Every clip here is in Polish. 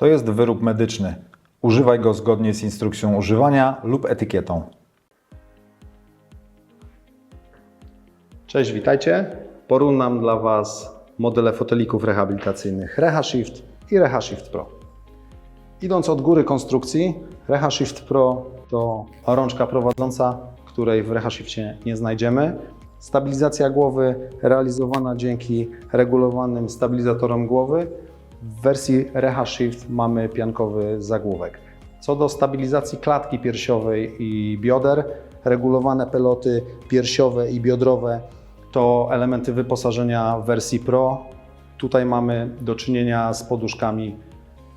To jest wyrób medyczny. Używaj go zgodnie z instrukcją używania lub etykietą. Cześć, witajcie. Porównam dla Was modele fotelików rehabilitacyjnych RehaShift i RehaShift Pro. Idąc od góry konstrukcji, RehaShift Pro to rączka prowadząca, której w RehaShiftie nie znajdziemy. Stabilizacja głowy realizowana dzięki regulowanym stabilizatorom głowy. W wersji RehaShift mamy piankowy zagłówek. Co do stabilizacji klatki piersiowej i bioder, regulowane peloty piersiowe i biodrowe to elementy wyposażenia w wersji Pro. Tutaj mamy do czynienia z poduszkami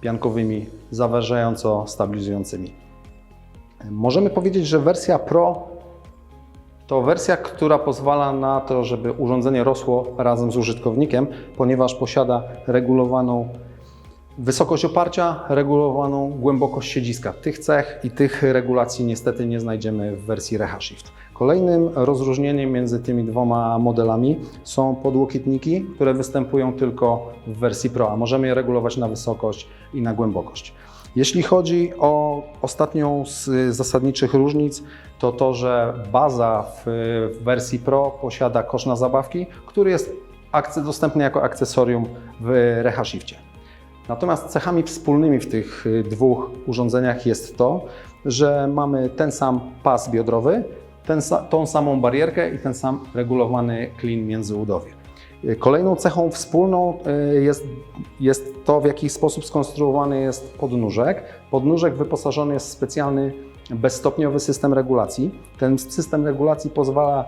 piankowymi zaważająco stabilizującymi. Możemy powiedzieć, że wersja Pro to wersja, która pozwala na to, żeby urządzenie rosło razem z użytkownikiem, ponieważ posiada regulowaną wysokość oparcia, regulowaną głębokość siedziska. Tych cech i tych regulacji niestety nie znajdziemy w wersji RehaShift. Kolejnym rozróżnieniem między tymi dwoma modelami są podłokietniki, które występują tylko w wersji Pro, a możemy je regulować na wysokość i na głębokość. Jeśli chodzi o ostatnią z zasadniczych różnic, to to, że baza w wersji Pro posiada kosz na zabawki, który jest dostępny jako akcesorium w RehaShiftie. Natomiast cechami wspólnymi w tych y, dwóch urządzeniach jest to, że mamy ten sam pas biodrowy, ten, tą samą barierkę i ten sam regulowany klin międzyudowie. Y, Kolejną cechą wspólną y, jest, jest to, w jaki sposób skonstruowany jest podnóżek. Podnóżek wyposażony jest w specjalny bezstopniowy system regulacji. Ten system regulacji pozwala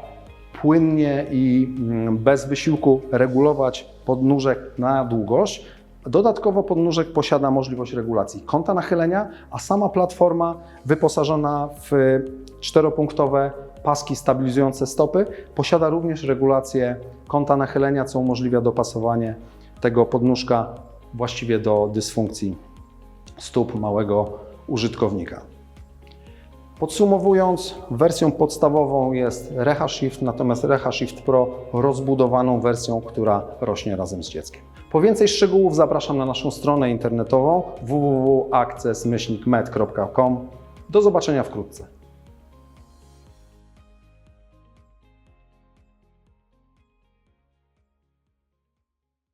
płynnie i mm, bez wysiłku regulować podnóżek na długość. Dodatkowo podnóżek posiada możliwość regulacji kąta nachylenia, a sama platforma wyposażona w czteropunktowe paski stabilizujące stopy posiada również regulację kąta nachylenia, co umożliwia dopasowanie tego podnóżka właściwie do dysfunkcji stóp małego użytkownika. Podsumowując, wersją podstawową jest RehaShift, natomiast RehaShift Pro rozbudowaną wersją, która rośnie razem z dzieckiem. Po więcej szczegółów zapraszam na naszą stronę internetową www.access-med.com. Do zobaczenia wkrótce.